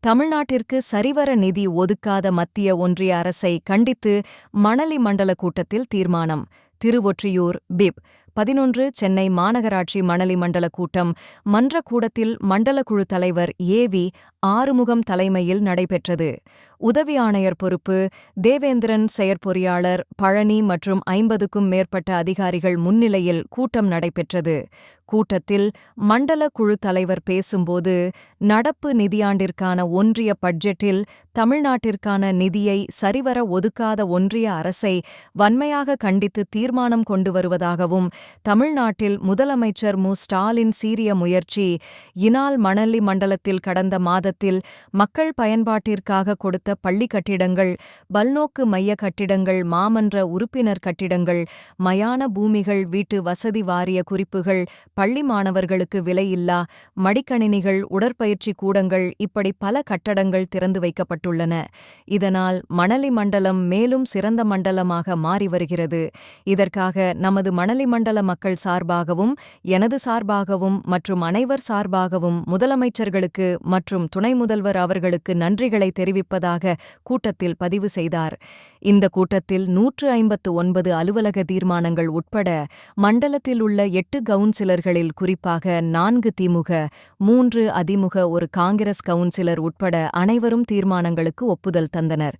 தமிழ்நாட்டிற்கு சரிவர நிதி ஒதுக்காத மத்திய ஒன்றிய அரசை கண்டித்து மணலி மண்டல கூட்டத்தில் தீர்மானம். திருவொற்றியூர் பிப். பதினொன்று சென்னை மாநகராட்சி மணலி மண்டல கூட்டம். மன்ற கூடத்தில் மண்டல குழு தலைவர் ஏ வி ஆறுமுகம் தலைமையில் நடைபெற்றது. உதவி ஆணையர் பொறுப்பு தேவேந்திரன் செயற்பொறியாளர் பழனி மற்றும் ஐம்பதுக்கும் மேற்பட்ட அதிகாரிகள் முன்னிலையில் கூட்டம் நடைபெற்றது. கூட்டத்தில் மண்டல குழு தலைவர் பேசும்போது நடப்பு நிதியாண்டிற்கான ஒன்றிய பட்ஜெட்டில் தமிழ்நாட்டிற்கான நிதியை சரிவர ஒதுக்காத ஒன்றிய அரசை வன்மையாக கண்டித்து தீர்மானம் கொண்டு வருவதாகவும் தமிழ்நாட்டில் முதலமைச்சர் மு. ஸ்டாலின் சீரிய முயற்சி. இனால் மணலி மண்டலத்தில் கடந்த மாதத்தில் மக்கள் பயன்பாட்டிற்காக கொடுத்த பள்ளி கட்டிடங்கள் பல்நோக்கு மைய கட்டிடங்கள் மாமன்ற உறுப்பினர் கட்டிடங்கள் மயான பூமிகள் வீட்டு வசதி வாரிய குறிப்புகள் பள்ளி மாணவர்களுக்கு விலையில்லா மடிக்கணினிகள் உடற்பயிற்சி கூடங்கள் இப்படி பல கட்டடங்கள் திறந்து வைக்கப்பட்டுள்ளன. இதனால் மணலி மண்டலம் மேலும் சிறந்த மண்டலமாக மாறி வருகிறது. இதற்காக நமது மணலி மண்டல மக்கள் சார்பாகவும் எனது சார்பாகவும் மற்றும் அனைவர் சார்பாகவும் முதலமைச்சர்களுக்கு மற்றும் துணை முதல்வர் அவர்களுக்கு நன்றிகளை தெரிவிப்பதாக கூட்டத்தில் பதிவு செய்தார். இந்த கூட்டத்தில் நூற்று ஐம்பத்து ஒன்பது அலுவலக தீர்மானங்கள் உட்பட மண்டலத்தில் உள்ள எட்டு கவுன்சிலர்களில் குறிப்பாக நான்கு திமுக மூன்று அதிமுக ஒரு காங்கிரஸ் கவுன்சிலர் உட்பட அனைவரும் தீர்மானங்களுக்கு ஒப்புதல் தந்தனர்.